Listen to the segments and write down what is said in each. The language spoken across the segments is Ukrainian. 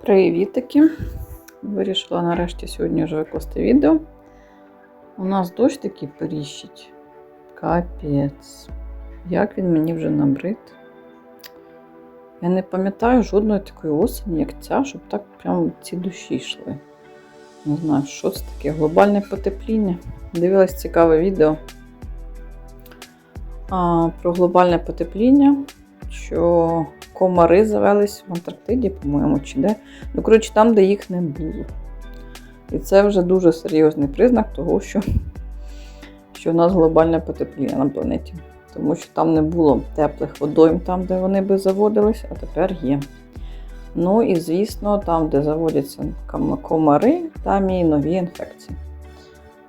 Привітики! Вирішила нарешті сьогодні вже викласти відео. У нас дощ такий періщить. Капець. Як він мені вже набрид. Я не пам'ятаю жодної такої осені, як ця, щоб так прям ці душі йшли. Не знаю, що це таке. Глобальне потепління. Дивилась цікаве відео а, про глобальне потепління, що комари завелись в Антарктиді, по-моєму, чи де. Ну, коротше, там, де їх не було. І це вже дуже серйозний признак того, що, що у нас глобальне потепління на планеті. Тому що там не було теплих водойм, там, де вони би заводились, а тепер є. Ну і, звісно, там, де заводяться комари, там і нові інфекції.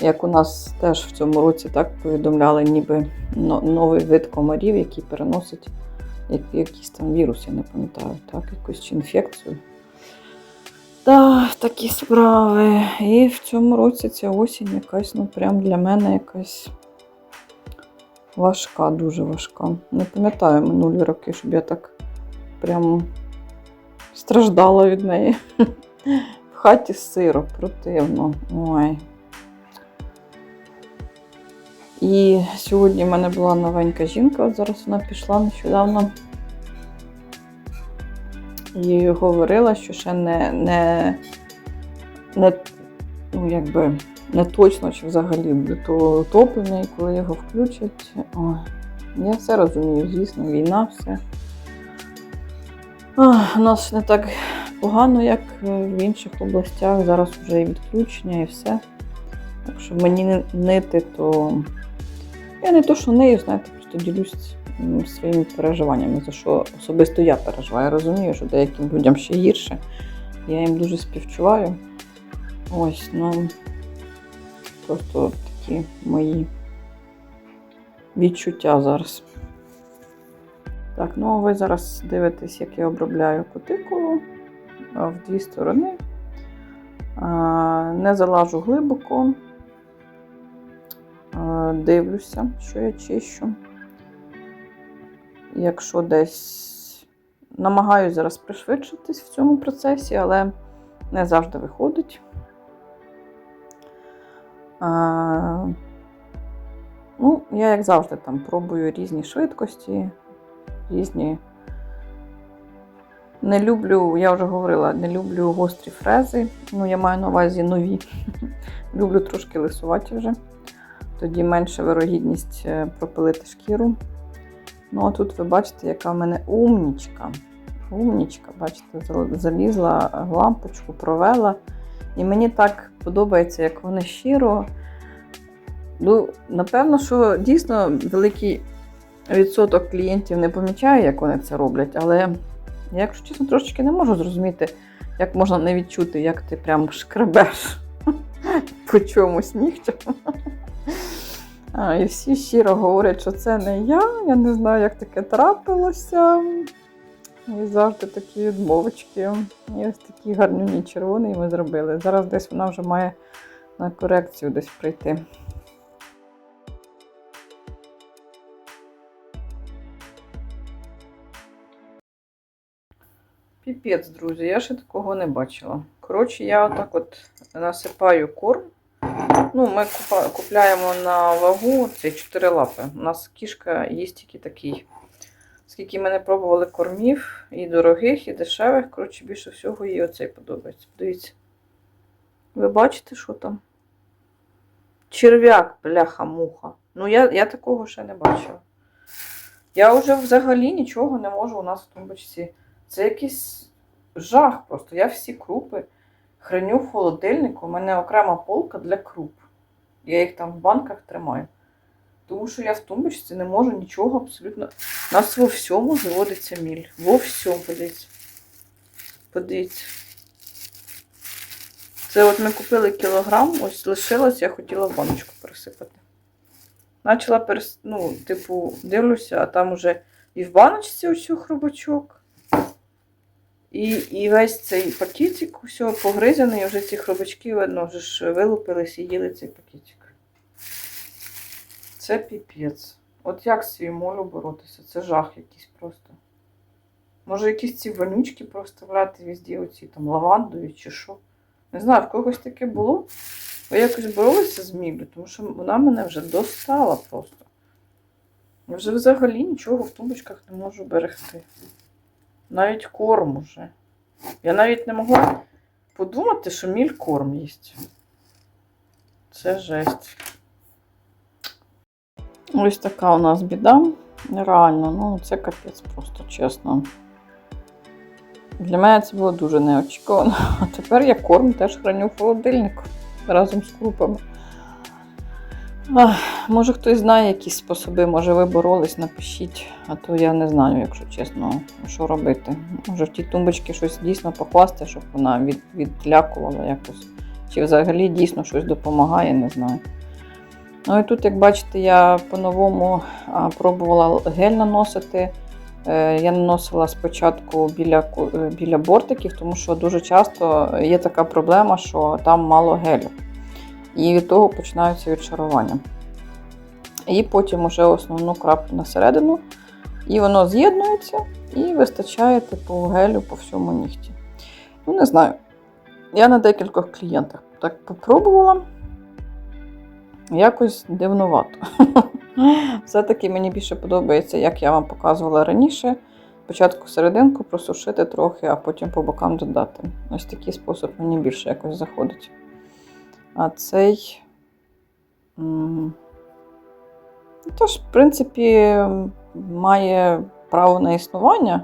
Як у нас теж в цьому році так повідомляли, ніби новий вид комарів, який переносить якийсь там вірус, я не пам'ятаю, так, якусь чи інфекцію. Так, такі справи. І в цьому році ця осінь якась, ну, прям для мене якась важка, дуже важка. Не пам'ятаю минулі роки, щоб я так прям страждала від неї. В хаті сиро, противно. Ой. І сьогодні в мене була новенька жінка, от зараз вона пішла нещодавно. І говорила, що ще не, не, не, ну, якби, не точно, чи взагалі буде то і коли його включать. Ой, я все розумію, звісно, війна, все. Ах, у нас не так погано, як в інших областях. Зараз вже і відключення, і все. Так що мені нити, то я не то, що нею, знаєте, просто ділюсь своїми переживаннями, за що особисто я переживаю. Я розумію, що деяким людям ще гірше. Я їм дуже співчуваю. Ось, ну просто такі мої відчуття зараз. Так, ну а ви зараз дивитесь, як я обробляю кутикулу в дві сторони. Не залажу глибоко. Дивлюся, що я чищу. Якщо десь намагаюся зараз пришвидшитись в цьому процесі, але не завжди виходить. А, ну, я, як завжди, там пробую різні швидкості, різні. Не люблю, я вже говорила, не люблю гострі фрези. Ну, я маю на увазі нові. люблю трошки лисуваті вже тоді менша вирогідність е, пропилити шкіру. Ну, а тут ви бачите, яка в мене умнічка. Умнічка, бачите, залізла лампочку, провела. І мені так подобається, як вони щиро. Ну, напевно, що дійсно великий відсоток клієнтів не помічає, як вони це роблять, але я, якщо чесно, трошечки не можу зрозуміти, як можна не відчути, як ти прям шкребеш по чомусь нігтям. І всі щиро говорять, що це не я, я не знаю, як таке трапилося. І завжди такі відмовочки. І ось такі гарнюні червоний ми зробили. Зараз десь вона вже має на корекцію десь прийти. Піпець, друзі, я ще такого не бачила. Коротше, я отак от насипаю корм. Ну, ми купляємо на вагу ці чотири лапи. У нас кішка їсть тільки такий. Скільки ми не пробували кормів, і дорогих, і дешевих. Коротше, більше всього їй оцей подобається. Дивіться. Ви бачите, що там? Черв'як, бляха-муха. Ну, я, я такого ще не бачила. Я вже взагалі нічого не можу у нас в тумбочці. Це якийсь жах просто. Я всі крупи храню в холодильнику. У мене окрема полка для круп. Я їх там в банках тримаю. Тому що я в тумбочці не можу нічого абсолютно. У нас во всьому заводиться міль. Во всьому, подивіться. Подивіться. Це от ми купили кілограм, ось лишилось, я хотіла в баночку пересипати. Почала перес... ну, типу, дивлюся, а там уже і в баночці ось хробачок. І, і весь цей пакетик все погризаний, вже ці хробачки, видно, вже ж вилупились і їли цей пакетик. Це піпець. От як з цією молю боротися? Це жах якийсь просто. Може, якісь ці вонючки просто брати везде, оці там лавандою чи що. Не знаю, в когось таке було. Ви якось боролися з міллю, тому що вона мене вже достала просто. Я вже взагалі нічого в тумбочках не можу берегти. Навіть корм уже. Я навіть не могла подумати, що міль корм їсть. Це жесть. Ось така у нас біда. Реально, ну це капець просто, чесно. Для мене це було дуже неочікувано. А тепер я корм теж храню в холодильнику разом з крупами. Ах, може хтось знає якісь способи, може ви боролись, напишіть, а то я не знаю, якщо чесно, що робити. Може в тій тумбочці щось дійсно покласти, щоб вона від, відлякувала якось. Чи взагалі дійсно щось допомагає, не знаю. Ну і тут, як бачите, я по-новому пробувала гель наносити. Е, Я наносила спочатку біля, е, біля бортиків, тому що дуже часто є така проблема, що там мало гелю. І від того починаються відшарування. І потім уже основну краплю на середину, і воно з'єднується і вистачає типу гелю по всьому нігті. Ну, не знаю. Я на декількох клієнтах так попробувала. Якось дивнувато. Все-таки мені більше подобається, як я вам показувала раніше. Спочатку серединку просушити трохи, а потім по бокам додати. Ось такий спосіб мені більше якось заходить. А цей. ну, Теж, в принципі, має право на існування.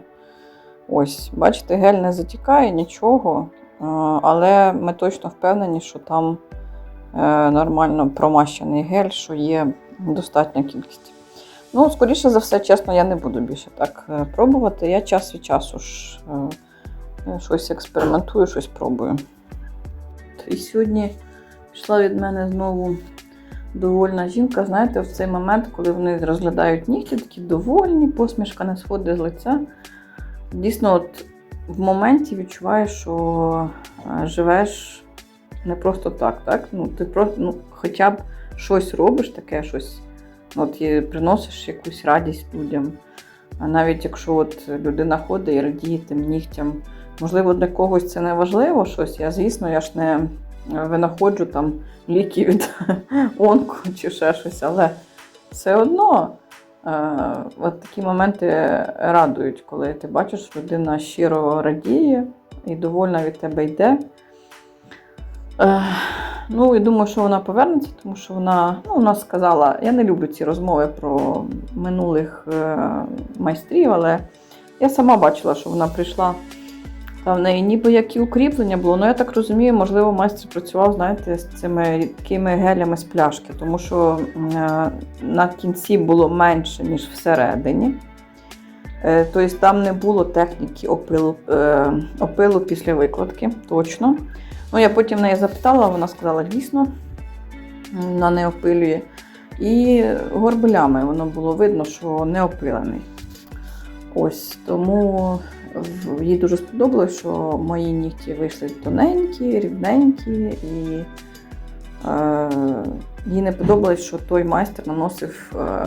Ось, бачите, гель не затікає нічого, але ми точно впевнені, що там е, нормально промащений гель, що є достатня кількість. Ну, скоріше за все, чесно, я не буду більше так е, пробувати. Я час від часу ж е, щось експериментую, щось пробую. І сьогодні пішла від мене знову довольна жінка. Знаєте, в цей момент, коли вони розглядають нігті, такі довольні, посмішка не сходить з лиця. Дійсно, от в моменті відчуваєш, що е, живеш не просто так, так? Ну, ти просто ну, хоча б щось робиш таке, щось от, і приносиш якусь радість людям. А навіть якщо от людина ходить і радіє тим нігтям, можливо, для когось це не важливо щось. Я, звісно, я ж не винаходжу там ліки від онку чи ще щось, але все одно е, от такі моменти радують, коли ти бачиш, що людина щиро радіє і довольна від тебе йде. Е, Ну, і думаю, що вона повернеться, тому що вона ну, вона сказала, я не люблю ці розмови про минулих е, майстрів, але я сама бачила, що вона прийшла. В неї ніби як укріплення було. Ну, я так розумію, можливо, майстер працював, знаєте, з цими рідкими гелями з пляшки, тому що е, на кінці було менше, ніж всередині. Е, тобто там не було техніки опилу, е, опилу після викладки, точно. Ну, я потім в неї запитала, вона сказала, дійсно, вона не опилює. І горбелями воно було видно, що не опилений. Ось тому їй дуже сподобалось, що мої нігті вийшли тоненькі, рівненькі, і е, їй не подобалось, що той майстер наносив е,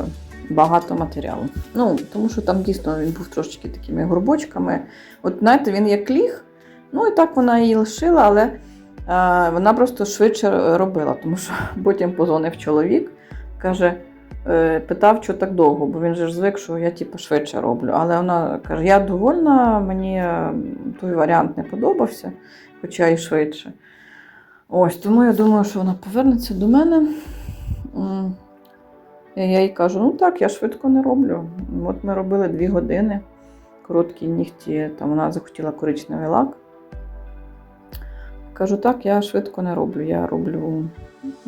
багато матеріалу. Ну, тому що там дійсно він був трошечки такими горбочками. От знаєте, він як ліг, ну і так вона її лишила, але е, вона просто швидше робила, тому що потім позвонив чоловік, каже. Е, Питав, що так довго, бо він же ж звик, що я типу, швидше роблю. Але вона каже: я довольна, мені е, той варіант не подобався, хоча і швидше. Ось, тому я думаю, що вона повернеться до мене. Я їй кажу: ну так, я швидко не роблю. От ми робили дві години, короткі нігті, там вона захотіла коричневий лак. Кажу, так, я швидко не роблю. Я роблю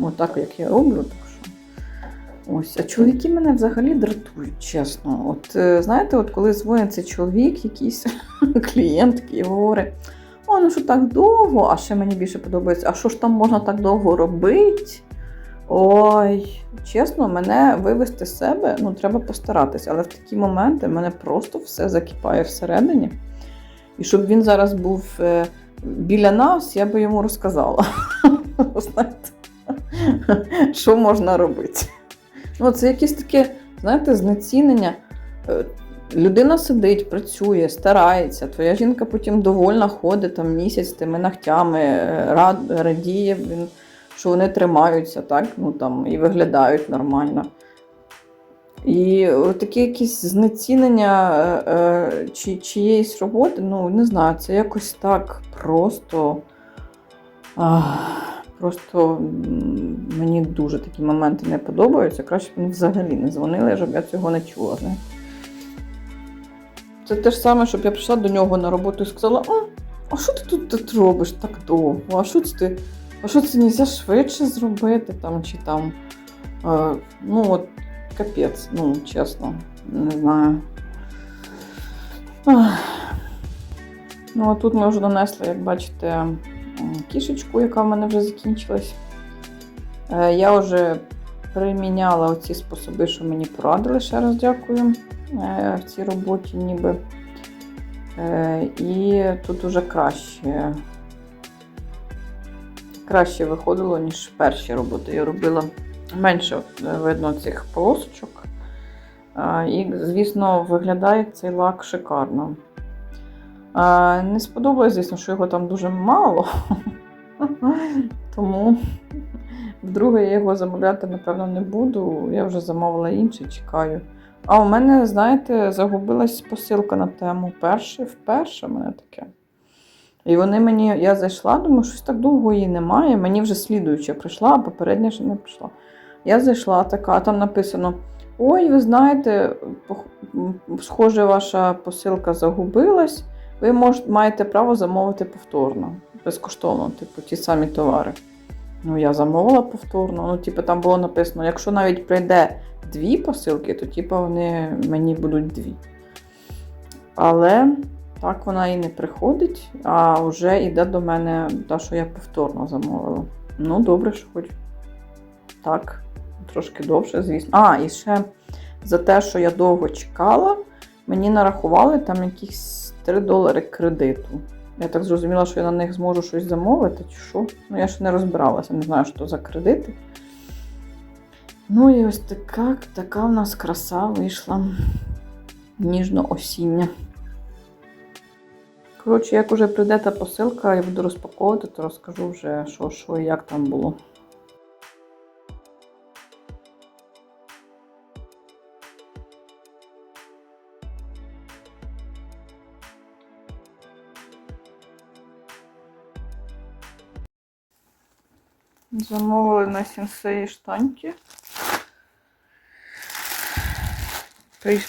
отак, як я роблю. Ось, а чоловіки мене взагалі дратують, чесно. От е, знаєте, от коли дзвонить чоловік, якийсь клієнт такий говорить, о, ну що так довго, а ще мені більше подобається, а що ж там можна так довго робити? Ой, чесно, мене вивести з себе, ну треба постаратись, але в такі моменти мене просто все закипає всередині. І щоб він зараз був е, біля нас, я би йому розказала. Знаєте, що можна робити. Ну, це якесь таке, знаєте, знецінення. Е, Людина сидить, працює, старається. Твоя жінка потім довольна ходить там місяць тими ногтями, е, рад, радіє, що вони тримаються, так? Ну, там, і виглядають нормально. І таке якісь знецінення е, чи, чиєїсь роботи, ну не знаю, це якось так просто. Ах, просто мені дуже такі моменти не подобаються. Краще б вони взагалі не дзвонили, щоб я цього не чула. знаєте. Це те ж саме, щоб я прийшла до нього на роботу і сказала: а, а що ти тут, тут робиш так довго? А що це ти? А що це нельзя швидше зробити там чи там? Е, ну от капець, ну чесно, не знаю. Ах. Ну, а тут ми вже донесли, як бачите, кішечку, яка в мене вже закінчилась. Е, Я вже приміняла оці способи, що мені порадили. Ще раз дякую е, в цій роботі, ніби. Е, І тут уже краще. Краще виходило, ніж перші роботи. Я робила менше видно цих полосочок. І, звісно, виглядає цей лак шикарно. Не сподобалось, звісно, що його там дуже мало. Тому вдруге я його замовляти, напевно, не буду. Я вже замовила інший, чекаю. А у мене, знаєте, загубилась посилка на тему. Перше, вперше в мене таке. І вони мені, я зайшла, думаю, щось так довго її немає. Мені вже слідуюча прийшла, а попередня ще не прийшла. Я зайшла така, а там написано: Ой, ви знаєте, схоже, ваша посилка загубилась. Ви можете, маєте право замовити повторно, безкоштовно, типу, ті самі товари. Ну, я замовила повторно. Ну, типу, там було написано, якщо навіть прийде дві посилки, то типу, вони мені будуть дві. Але так вона і не приходить, а вже йде до мене та, що я повторно замовила. Ну, добре, що хоч так, трошки довше, звісно. А, і ще за те, що я довго чекала, мені нарахували там якісь 3 долари кредиту. Я так зрозуміла, що я на них зможу щось замовити, чи що. Ну, я ще не розбиралася, не знаю, що за кредити. Ну і ось така, така в нас краса вийшла ніжно-осіння. Коротше, як уже прийде та посилка, я буду розпаковувати, то розкажу вже, що, що і як там було. Замовили на сенсеї штаньки.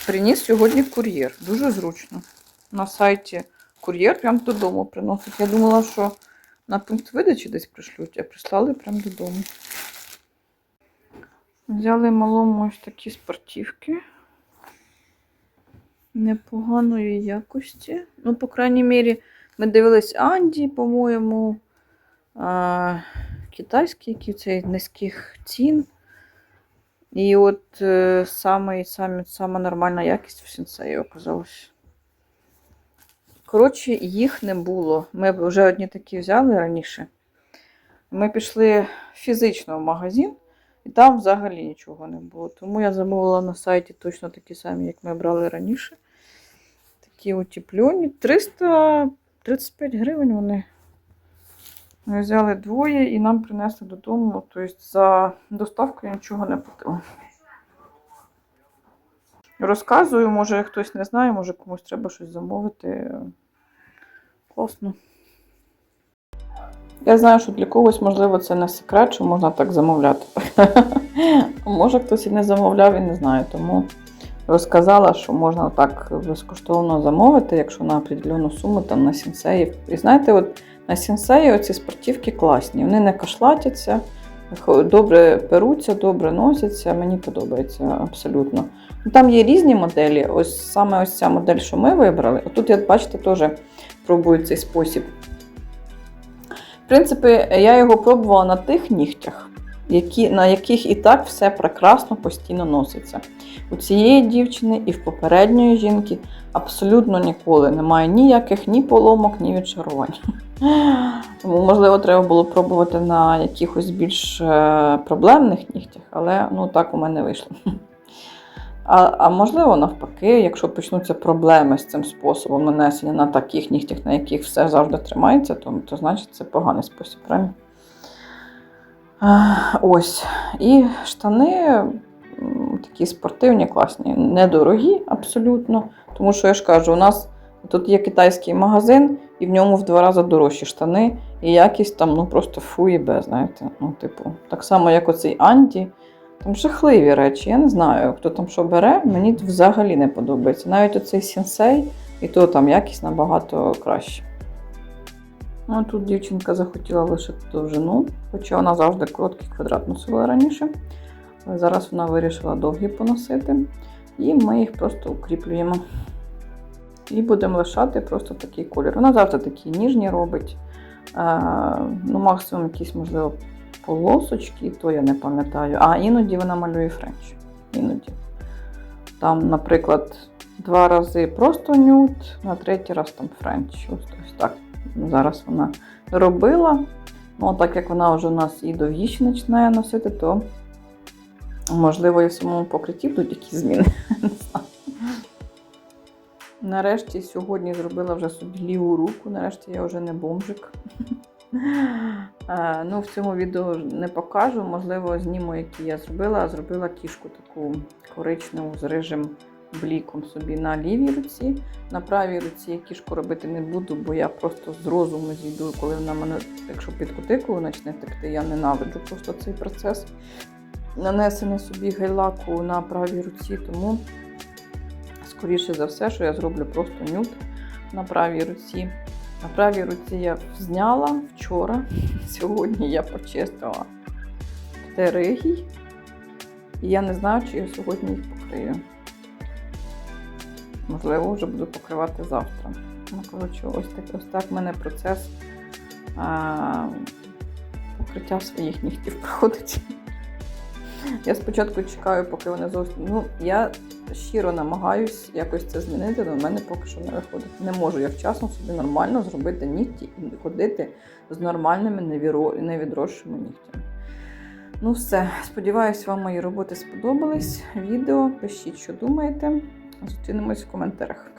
Приніс сьогодні кур'єр. Дуже зручно. На сайті кур'єр прямо додому приносить. Я думала, що на пункт видачі десь пришлють, а прислали прямо додому. Взяли малому ось такі спортивки. Непоганої якості. Ну, по крайній мірі, ми дивились Анді, по-моєму. Китайські, які цей низьких цін. І от саме, саме, сама нормальна якість в сенсеї оказалась. Коротше, їх не було. Ми вже одні такі взяли раніше. Ми пішли фізично в магазин, і там взагалі нічого не було. Тому я замовила на сайті точно такі самі, як ми брали раніше. Такі утеплені. 335 гривень вони. Ми взяли двоє і нам принесли додому. Тобто за доставку я нічого не платила. Розказую, може хтось не знає, може комусь треба щось замовити. Класно. Я знаю, що для когось, можливо, це не секрет, що можна так замовляти. Може, хтось і не замовляв і не знає. Тому розказала, що можна так безкоштовно замовити, якщо на определену суму там на сінсеї. І знаєте, от на сінсеї оці спортівки класні. Вони не кашлатяться, добре перуться, добре носяться. Мені подобається абсолютно. Ну, Там є різні моделі. Ось саме ось ця модель, що ми вибрали. Отут, як бачите, теж пробую цей спосіб. В принципі, я його пробувала на тих нігтях, які, на яких і так все прекрасно постійно носиться. У цієї дівчини і в попередньої жінки абсолютно ніколи немає ніяких ні поломок, ні відчарувань. Тому, можливо, треба було пробувати на якихось більш е, проблемних нігтях, але ну так у мене вийшло. А, а можливо, навпаки, якщо почнуться проблеми з цим способом нанесення на таких нігтях, на яких все завжди тримається, то, то значить це поганий спосіб, правильно? Ось. І штани такі спортивні, класні, недорогі абсолютно. Тому що я ж кажу, у нас тут є китайський магазин, і в ньому в два рази дорожчі штани, і якість там ну просто фу і без, знаєте. Ну, типу, так само, як оцей Анті. Там жахливі речі, я не знаю, хто там що бере, мені взагалі не подобається. Навіть оцей сенсей, і то там якість набагато краще. Ну, тут дівчинка захотіла лишити довжину, хоча вона завжди короткий квадрат носила раніше. Але зараз вона вирішила довгі поносити. І ми їх просто укріплюємо. І будемо лишати просто такий колір. Вона завжди такі ніжні робить. Е, ну, максимум якісь, можливо, полосочки, то я не пам'ятаю. А іноді вона малює френч. Іноді. Там, наприклад, два рази просто нюд, на третій раз там френч. Ось, ось так. Зараз вона робила. Ну, так як вона вже у нас і довгіше починає носити, то можливо і в самому покритті будуть якісь зміни. Нарешті сьогодні зробила вже собі ліву руку. Нарешті я вже не бомжик. Ну, в цьому відео не покажу. Можливо, зніму, які я зробила. Зробила кішку таку коричневу з рижим бліком собі на лівій руці. На правій руці я кішку робити не буду, бо я просто з розуму зійду, коли вона мене, якщо під кутикулу почне текти, я ненавиджу просто цей процес. Нанесення собі гель-лаку на правій руці, тому скоріше за все, що я зроблю просто нюд на правій руці. На правій руці я зняла вчора. Сьогодні я почистила птеригій. І я не знаю, чи я сьогодні їх покрию. Можливо, вже буду покривати завтра. Ну, коротше, ось так, ось так в мене процес а, покриття своїх нігтів проходить. Я спочатку чекаю, поки вони зовсім. Ну, я щиро намагаюсь якось це змінити, але в мене поки що не виходить. Не можу я вчасно собі нормально зробити нігті і ходити з нормальними невідросшими нігтями. Ну, все. Сподіваюсь, вам мої роботи сподобались. Відео. Пишіть, що думаєте. Зустрінемось в коментарях.